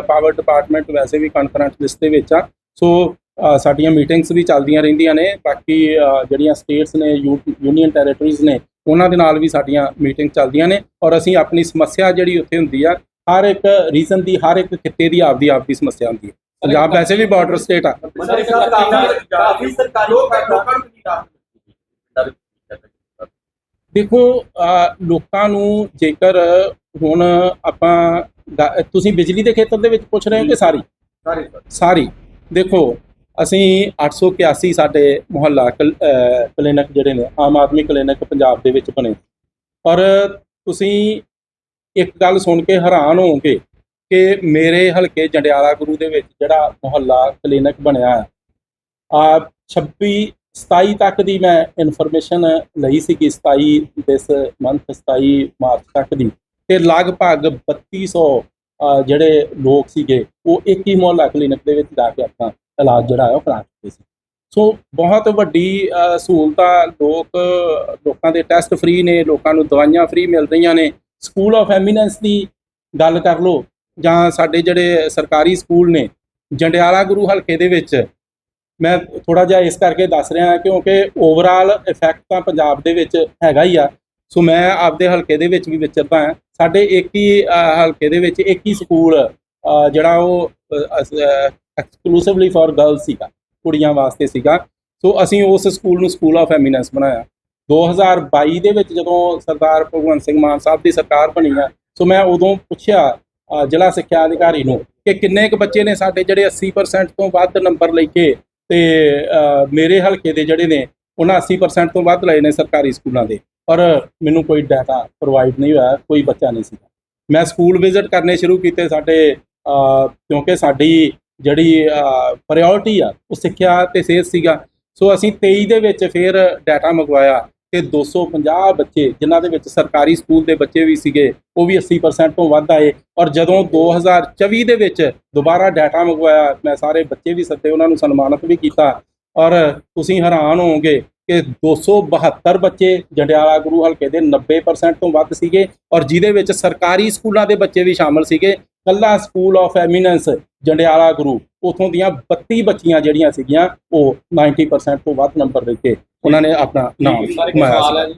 ਪਾਵਰ ਡਿਪਾਰਟਮੈਂਟ ਵੈਸੇ ਵੀ ਕਾਨਫਰੰਸ ਲਿਸਟ ਦੇ ਵਿੱਚ ਆ। ਸੋ ਅ, ਸਾਡੀਆਂ ਮੀਟਿੰਗਸ ਵੀ ਚੱਲਦੀਆਂ ਰਹਿੰਦੀਆਂ ਨੇ। ਬਾਕੀ ਅ, ਜਿਹੜੀਆਂ ਸਟੇਟਸ ਨੇ ਯੂਨੀਅਨ ਟੈਰੀਟਰੀਜ਼ ਨੇ ਉਹਨਾਂ ਦੇ ਨਾਲ ਵੀ ਸਾਡੀਆਂ ਮੀਟਿੰਗ ਚੱਲਦੀਆਂ ਨੇ। ਔਰ ਅਸੀਂ ਆਪਣੀ ਸਮੱਸਿਆ ਜਿਹੜੀ ਉੱਥੇ ਹੁੰਦੀ ਆ ਹਰ ਇੱਕ ਰੀਜਨ ਦੀ ਹਰ ਇੱਕ ਖਿੱਤੇ ਦੀ ਆਪਦੀ ਆਪਦੀ ਸਮੱਸਿਆ ਹੁੰਦੀ ਹੈ ਪੰਜਾਬ ਵੈਸੇ ਵੀ ਬਾਰਡਰ ਸਟੇਟ ਆ। ਕਾਫੀ ਸਰਕਾਰੀ ਲੋਕਾਂ ਨੂੰ ਕੀ ਰਾਹਤ ਦੇਖੋ ਲੋਕਾਂ ਨੂੰ ਜੇਕਰ ਹੁਣ ਆਪਾਂ ਤੁਸੀਂ ਬਿਜਲੀ ਦੇ ਖੇਤਰ ਦੇ ਵਿੱਚ ਪੁੱਛ ਰਹੇ ਹੋ ਕਿ ਸਾਰੀ? ਸਾਰੇ ਸਾਰੀ। ਦੇਖੋ ਅਸੀਂ 881 ਸਾਡੇ ਮੁਹੱਲਾ ਕਲੀਨਿਕ ਜਿਹੜੇ ਨੇ ਆਮ ਆਦਮੀ ਕਲੀਨਿਕ ਪੰਜਾਬ ਦੇ ਵਿੱਚ ਬਣੇ। ਪਰ ਤੁਸੀਂ ਇੱਕ ਗੱਲ ਸੁਣ ਕੇ ਹੈਰਾਨ ਹੋਵੋਗੇ ਕਿ ਮੇਰੇ ਹਲਕੇ ਜੰਡਿਆਲਾ ਗੁਰੂ ਦੇ ਵਿੱਚ ਜਿਹੜਾ ਮੁਹੱਲਾ ਕਲੀਨਿਕ ਬਣਿਆ ਹੈ ਆ 26 27 ਤੱਕ ਦੀ ਮੈਂ ਇਨਫੋਰਮੇਸ਼ਨ ਲਈ ਸੀ ਕਿ 27 ਦਿਸ ਮੰਥ 27 ਮਾਰਚ ਤੱਕ ਦੀ। ਤੇ ਲਗਭਗ 3200 ਅਹ, ਜਿਹੜੇ ਲੋਕ ਸੀਗੇ ਉਹ ਇੱਕ ਹੀ ਮੁਹੱਲਾ ਕਲੀਨਿਕ ਦੇ ਵਿੱਚ ਜਾ ਕੇ ਆਪਣਾ ਇਲਾਜ ਜਿਹੜਾ ਹੈ ਉਹ ਕਰਾ ਚੁੱਕੇ ਸੀ। ਸੋ ਬਹੁਤ ਵੱਡੀ ਅਹ, ਸਹੂਲਤਾਂ ਲੋਕ ਲੋਕਾਂ ਦੇ ਟੈਸਟ ਫ੍ਰੀ ਨੇ ਲੋਕਾਂ ਨੂੰ ਦਵਾਈਆਂ ਫ੍ਰੀ ਮਿਲ ਰਹੀਆਂ ਨੇ। ਸਕੂਲ ਆਫ ਐਮੀਨੈਂਸ ਦੀ ਗੱਲ ਕਰ ਲਓ ਜਾਂ ਸਾਡੇ ਜਿਹੜੇ ਸਰਕਾਰੀ ਸਕੂਲ ਨੇ, ਜੰਡਿਆਲਾ ਗੁਰੂ ਹਲਕੇ ਦੇ ਵਿੱਚ, ਮੈਂ ਥੋੜਾ ਜਿਹਾ ਇਸ ਕਰਕੇ ਦੱਸ ਰਿਹਾ ਕਿਉਂਕਿ ਓਵਰਆਲ ਇਫੈਕਟ ਤਾਂ ਪੰਜਾਬ ਦੇ ਵਿੱਚ ਹੈਗਾ ਹੀ ਆ। ਸੋ ਮੈਂ ਆਪਦੇ ਹਲਕੇ ਦੇ ਵਿੱਚ ਵੀ ਵਿਚਰਦਾ ਹਾਂ। ਸਾਡੇ ਇੱਕ ਹੀ ਹਲਕੇ ਦੇ ਵਿੱਚ ਇੱਕ ਹੀ ਸਕੂਲ ਜਿਹੜਾ ਉਹ ਐਕਸਕਲੂਸਿਵਲੀ ਫॉर ਗਰਲ ਸੀਗਾ, ਕੁੜੀਆਂ ਵਾਸਤੇ ਸੀਗਾ। ਸੋ ਅਸੀਂ ਉਸ ਸਕੂਲ ਨੂੰ ਸਕੂਲ ਆਫ ਐਮੀਨੈਂਸ ਬਣਾਇਆ। 2022 ਦੇ ਵਿੱਚ ਜਦੋਂ ਸਰਦਾਰ ਭਗਵੰਤ ਸਿੰਘ ਮਾਨ ਸਾਹਿਬ ਦੀ ਸਰਕਾਰ ਬਣੀ ਆ ਸੋ ਮੈਂ ਉਦੋਂ ਪੁੱਛਿਆ ਜ਼ਿਲ੍ਹਾ ਸਿੱਖਿਆ ਅਧਿਕਾਰੀ ਨੂੰ ਕਿ ਕਿੰਨੇ ਕੁ ਬੱਚੇ ਨੇ ਸਾਡੇ ਜਿਹੜੇ 80% ਤੋਂ ਵੱਧ ਨੰਬਰ ਲੈ ਕੇ ਤੇ ਮੇਰੇ ਹਲਕੇ ਦੇ ਜਿਹੜੇ ਨੇ, ਉਹਨਾਂ 80% ਤੋਂ ਵੱਧ ਲਏ ਨੇ ਸਰਕਾਰੀ ਸਕੂਲਾਂ ਦੇ। ਪਰ ਮੈਨੂੰ ਕੋਈ ਡਾਟਾ ਪ੍ਰੋਵਾਈਡ ਨਹੀਂ ਹੋਇਆ, ਕੋਈ ਬੱਚਾ ਨਹੀਂ ਸੀ ਮੈਂ ਸਕੂਲ ਵਿਜ਼ਿਟ ਕਰਨੇ ਸ਼ੁਰੂ ਕੀਤੇ ਸਾਡੇ ਕਿਉਂਕਿ ਸਾਡੀ ਜਿਹੜੀ ਪ੍ਰਾਇੋਰਟੀ ਆ, ਉਹ ਸਿੱਖਿਆ ਤੇ ਸਿਹਤ ਸੀਗਾ। ਸੋ ਅਸੀਂ 23 ਦੇ ਵਿੱਚ ਫਿਰ ਡਾਟਾ ਮੰਗਵਾਇਆ। ਤੇ 250 ਬੱਚੇ, ਜਿਨ੍ਹਾਂ ਦੇ ਵਿੱਚ ਸਰਕਾਰੀ ਸਕੂਲ ਦੇ ਬੱਚੇ ਵੀ ਸੀਗੇ, ਉਹ ਵੀ 80% ਤੋਂ ਵੱਧ ਆਏ। ਔਰ ਜਦੋਂ 2024 ਦੇ ਵਿੱਚ ਦੁਬਾਰਾ ਡਾਟਾ ਮੰਗਵਾਇਆ, ਮੈਂ ਸਾਰੇ ਬੱਚੇ ਵੀ ਸੱਦੇ, ਉਹਨਾਂ ਨੂੰ ਸਨਮਾਨਿਤ ਵੀ ਕੀਤਾ। ਔਰ ਤੁਸੀਂ ਹੈਰਾਨ ਹੋਵੋਗੇ ਕਿ 272 ਬੱਚੇ ਜੰਡਿਆਲਾ ਗੁਰੂ ਹਲਕੇ ਦੇ 90% ਤੋਂ ਵੱਧ ਸੀਗੇ, ਔਰ ਜਿਹਦੇ ਵਿੱਚ ਸਰਕਾਰੀ ਸਕੂਲਾਂ ਦੇ ਬੱਚੇ ਵੀ ਸ਼ਾਮਲ ਸੀਗੇ। ਕੱਲਾ school of eminence Jandiala Guru. ਉਥੋਂ ਦੀਆਂ 32 ਬੱਚੀਆਂ ਜਿਹੜੀਆਂ ਸੀਗੀਆਂ ਉਹ 90% ਤੋਂ ਵੱਧ ਨੰਬਰ ਲੈ ਕੇ ਉਹਨਾਂ ਨੇ ਆਪਣਾ ਨਾਮ ਸਵਾਲ ਹੈ ਜੀ।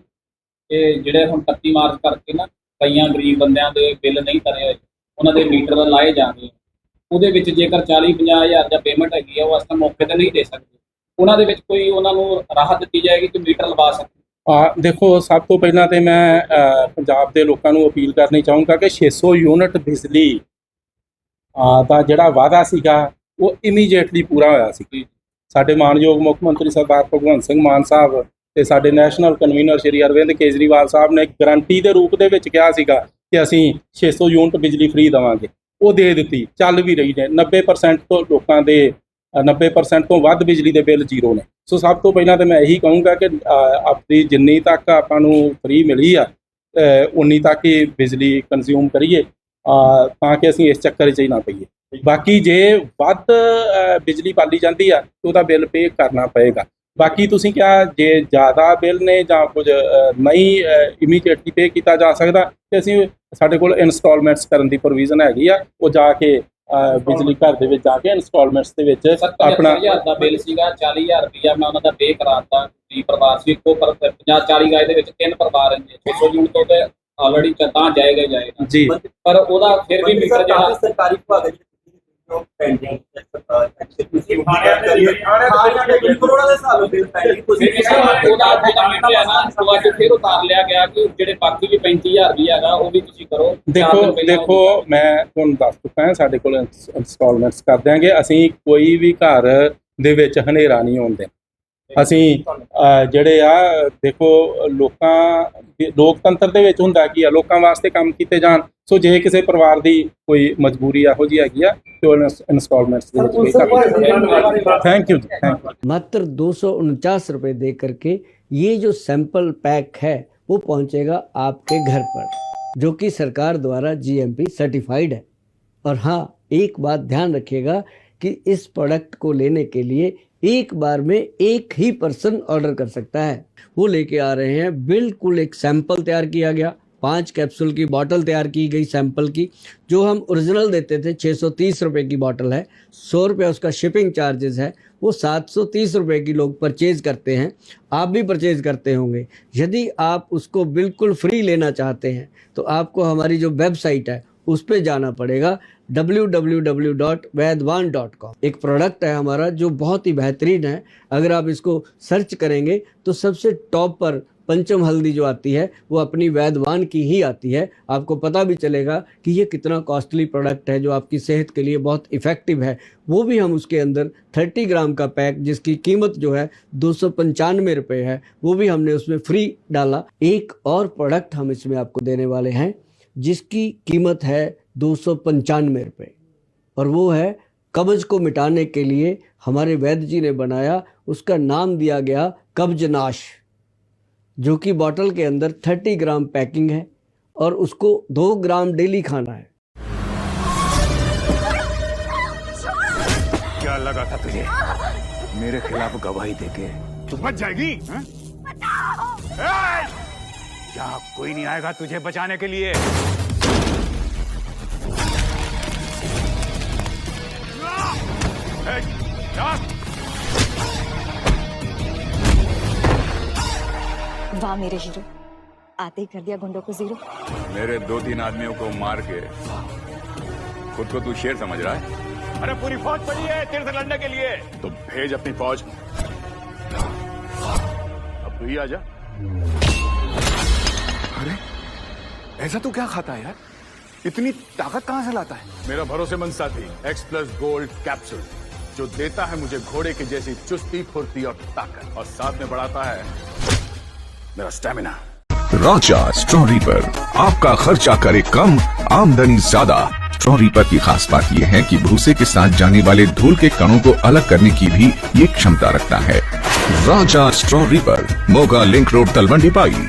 ਕਿ ਜਿਹੜੇ ਹੁਣ 31 ਮਾਰਚ ਕਰਕੇ ਨਾ ਕਈਆਂ ਗਰੀਬ ਬੰਦਿਆਂ ਦੇ ਬਿੱਲ ਨਹੀਂ ਭਰੇ ਹੋਏ ਉਹਨਾਂ ਦੇ ਮੀਟਰ ਲਾਏ ਜਾਂਦੇ ਉਹਦੇ ਵਿੱਚ ਜੇਕਰ 40 50 ਹਜ਼ਾਰ ਜਾਂ ਪੇਮੈਂਟ ਹੈਗੀ ਆ ਉਹ ਅਸਾਂ ਮੌਕੇ ਤੇ ਨਹੀਂ ਦੇ ਸਕਦੇ। ਉਹਨਾਂ ਦੇ ਵਿੱਚ ਕੋਈ ਉਹਨਾਂ ਨੂੰ ਰਾਹਤ ਦਿੱਤੀ ਜਾਏਗੀ ਕਿ ਮੀਟਰ ਲਵਾ ਸਕਣ? ਆ ਦੇਖੋ ਸਭ ਤੋਂ ਪਹਿਲਾਂ ਤੇ ਮੈਂ ਪੰਜਾਬ ਦੇ ਲੋਕਾਂ ਨੂੰ ਅਪੀਲ ਕਰਨੀ ਚਾਹੂੰਗਾ ਕਿ 600 ਯੂਨਿਟ ਬਿਜਲੀ ਆ ਦਾ ਜਿਹੜਾ ਵਾਅਦਾ ਸੀਗਾ ਉਹ ਇਮੀਡੀਏਟਲੀ ਪੂਰਾ ਹੋਇਆ ਸੀ। ਸਾਡੇ ਮਾਨਯੋਗ ਮੁੱਖ ਮੰਤਰੀ ਸਰਦਾਰ ਭਗਵੰਤ ਸਿੰਘ ਮਾਨ ਸਾਹਿਬ ਤੇ ਸਾਡੇ ਨੈਸ਼ਨਲ ਕਨਵੀਨਰ ਸ਼੍ਰੀ ਅਰਵਿੰਦ ਕੇਜਰੀਵਾਲ ਸਾਹਿਬ ਨੇ ਗਰੰਟੀ ਦੇ ਰੂਪ ਦੇ ਵਿੱਚ ਕਿਹਾ ਸੀਗਾ ਕਿ ਅਸੀਂ 600 ਯੂਨਿਟ ਬਿਜਲੀ ਫ੍ਰੀ ਦੇਵਾਂਗੇ। ਉਹ ਦੇ ਦਿੱਤੀ ਚੱਲ ਵੀ ਰਹੀ ਨੇ 90% ਤੋਂ ਲੋਕਾਂ ਦੇ ਅ, 90% ਤੋਂ ਵੱਧ ਬਿਜਲੀ ਦੇ ਬਿੱਲ ਜ਼ੀਰੋ ਨੇ। ਸੋ ਸਭ ਤੋਂ ਪਹਿਲਾਂ ਤੇ ਮੈਂ ਇਹੀ ਕਹੂੰਗਾ ਕਿ ਆਪਣੀ ਜਿੰਨੀ ਤੱਕ ਆਪਾਂ ਨੂੰ ਫ੍ਰੀ ਮਿਲੀ ਆ ਉਨੀ ਤੱਕ ਹੀ ਬਿਜਲੀ ਕੰਜ਼ਿਊਮ ਕਰੀਏ ਤਾਂ ਕਿ ਅਸੀਂ ਇਸ ਚੱਕਰ 'ਚ ਹੀ ਨਾ ਪਈਏ। ਬਾਕੀ ਜੇ ਵੱਧ ਬਿਜਲੀ ਪਾਲੀ ਜਾਂਦੀ ਆ ਤਾਂ ਉਹਦਾ ਬਿੱਲ ਪੇ ਕਰਨਾ ਪਏਗਾ। ਬਾਕੀ ਤੁਸੀਂ ਕਿਹਾ ਜੇ ਜ਼ਿਆਦਾ ਬਿੱਲ ਨੇ ਜਾਂ ਕੁਝ ਨਹੀਂ ਇਮੀਡੀਏਟਲੀ ਪੇ ਕੀਤਾ ਜਾ ਸਕਦਾ ਤੇ ਅਸੀਂ ਸਾਡੇ ਕੋਲ ਇਨਸਟਾਲਮੈਂਟਸ ਕਰਨ ਦੀ ਪ੍ਰੋਵੀਜ਼ਨ ਹੈਗੀ ਆ ਉਹ ਜਾ ਕੇ ਬਿਜਲੀ ਘਰ ਦੇ ਵਿੱਚ ਜਾ ਕੇ ਇਨਸਟਾਲਮੈਂਟਸ ਦੇ ਵਿੱਚ ਆਪਣਾ 75000 ਦਾ ਬਿੱਲ ਸੀਗਾ 40000 ਰੁਪਇਆ ਮੈਂ ਉਹਨਾਂ ਦਾ ਪੇ ਕਰਾਤਾ ਗਰੀਬ ਪਰਿਵਾਰ ਸੀ ਇੱਕੋ ਪਰ 50 40 ਗਾਇ ਦੇ ਵਿੱਚ ਤਿੰਨ ਪਰਿਵਾਰ ਰਹਿੰਦੇ 600 ਯੂਨਿਟ ਤੋਂ ਤੇ ਆਲਰੇਡੀ ਤਾਂ ਜਾਏਗਾ ਹੀ ਜਾਏਗਾ। ਜੀ। ਪਰ ਉਹਦਾ ਫਿਰ ਵੀ ਮੀਟਰ ਜਿਹੜਾ ਸਰਕਾਰੀ ਵਿਭਾਗ ਜਿਹੜੀ ਪੈਂਡਿੰਗ ਸਰਕਾਰ ਤੁਸੀਂ ਥਾਣਿਆਂ ਦੇ ਜਿਹੜੇ- ਦੇ ਕਰੋੜਾਂ ਦੇ ਹਿਸਾਬ ਬਿੱਲ ਪੈਂਡਿੰਗ ਤੁਸੀਂ ਫਿਰ ਸਰ ਉਹਦਾ ਉਹਦਾ ਮੀਟਰ ਨਾ ਉਹ ਅੱਜ ਫਿਰ ਉਤਾਰ ਲਿਆ ਗਿਆ ਕਿ ਜਿਹੜੇ ਬਾਕੀ ਵੀ 35000 ਵੀ ਹੈਗਾ ਉਹ ਵੀ ਤੁਸੀਂ ਕਰੋ ਦੇਖੋ ਦੇਖੋ, ਮੈਂ ਤੁਹਾਨੂੰ ਦੱਸ ਚੁੱਕਾ ਹਾਂ, ਸਾਡੇ ਕੋਲ ਇੰਸਟਾਲਮੈਂਟਸ ਕਰ ਦਿਆਂਗੇ। ਅਸੀਂ ਕੋਈ ਵੀ ਘਰ ਦੇ ਵਿੱਚ ਹਨੇਰਾ ਨਹੀਂ ਹੋਣ ਦੇਣਾ। ਅਸੀਂ ਜਿਹੜੇ ਆ, ਦੇਖੋ, ਲੋਕਾਂ, ਲੋਕਤੰਤਰ ਦੇ ਵਿੱਚ ਹੁੰਦਾ ਕੀ ਆ, ਲੋਕਾਂ ਵਾਸਤੇ ਕੰਮ ਕੀਤੇ ਜਾਣ। ਸੋ ਜੇ ਕਿਸੇ ਪਰਿਵਾਰ ਦੀ ਕੋਈ ਮਜਬੂਰੀ ਇਹੋ ਜਿਹੀ ਹੈਗੀ ਆ ਤੇ ਉਹ ਇਨਸਟਾਲਮੈਂਟਸ ਦੇ ਵਿੱਚ ਵੀ ਕਰ ਥੈਂਕ ਯੂ ਥੈਂਕ ਯੂ मात्र दो सौ उनचास रुपये दे करके ये जो सैंपल पैक है वो पहुंचेगा आपके घर पर जो कि सरकार द्वारा जीएमपी सर्टिफाइड है और हाँ एक बात ध्यान रखिएगा कि इस प्रोडक्ट को लेने के लिए एक बार में एक ही पर्सन ऑर्डर कर सकता है वो लेके आ रहे हैं बिल्कुल एक सैंपल तैयार किया गया पाँच कैप्सूल की बॉटल तैयार की गई सैंपल की, जो हम ओरिजिनल देते थे छः सौ तीस रुपये की बॉटल है, सौ रुपये उसका शिपिंग चार्जेस है, वो सात सौ तीस रुपये की लोग परचेज करते हैं, आप भी परचेज करते होंगे। यदि आप उसको बिल्कुल फ्री लेना चाहते हैं तो आपको हमारी जो वेबसाइट है, उस पर जाना पड़ेगा www.वैदवान.com एक प्रोडक्ट है हमारा, जो बहुत ही बेहतरीन है, अगर आप इसको सर्च करेंगे तो सबसे टॉप पर पंचम हल्दी जो आती है, वो अपनी वैदवान की ही आती है। आपको पता भी चलेगा कि ये कितना कॉस्टली प्रोडक्ट है, जो आपकी सेहत के लिए बहुत इफ़ेक्टिव है। वो भी हम उसके अंदर 30 ग्राम का पैक, जिसकी कीमत जो है दो सौ है, वो भी हमने उसमें फ्री डाला। एक और प्रोडक्ट हम इसमें आपको देने वाले हैं, जिसकी कीमत है दो सौ और वो है कब्ज को मिटाने के लिए हमारे वैद्य जी ने बनाया, उसका नाम दिया गया कब्जनाश। जो कि बॉटल के अंदर 30 ग्राम पैकिंग है और उसको दो ग्राम डेली खाना है। क्या लगा था तुझे? मेरे खिलाफ गवाही देके। तू बच जाएगी हैं? यहाँ कोई नहीं आएगा तुझे बचाने के लिए? ए, वाह मेरे हीरो। आते ही कर दिया गुंडों को ज़ीरो। मेरे दो तीन आदमियों को मार के खुद को तू शेर समझ रहा है? अरे पूरी फौज पड़ी है तेरे से लड़ने के लिए। तो भेज अपनी फौज। अब तू ही आ जा। अरे ऐसा तू क्या खाता है यार? इतनी ताकत कहाँ से लाता है? मेरा भरोसेमंद साथी एक्स प्लस गोल्ड कैप्सूल जो देता है मुझे घोड़े की जैसी चुस्ती फुर्ती और ताकत। और साथ में बढ़ाता है मेरा स्टेमिना। राजा स्ट्रॉरी पर आपका खर्चा करे कम, आमदनी ज़्यादा। स्ट्रॉरी पर की खास बात यह है कि भूसे के साथ जाने वाले धूल के कणों को अलग करने की भी ये क्षमता रखता है। राजा स्ट्रॉ पर मोगा लिंक रोड, तलवंडी पाई।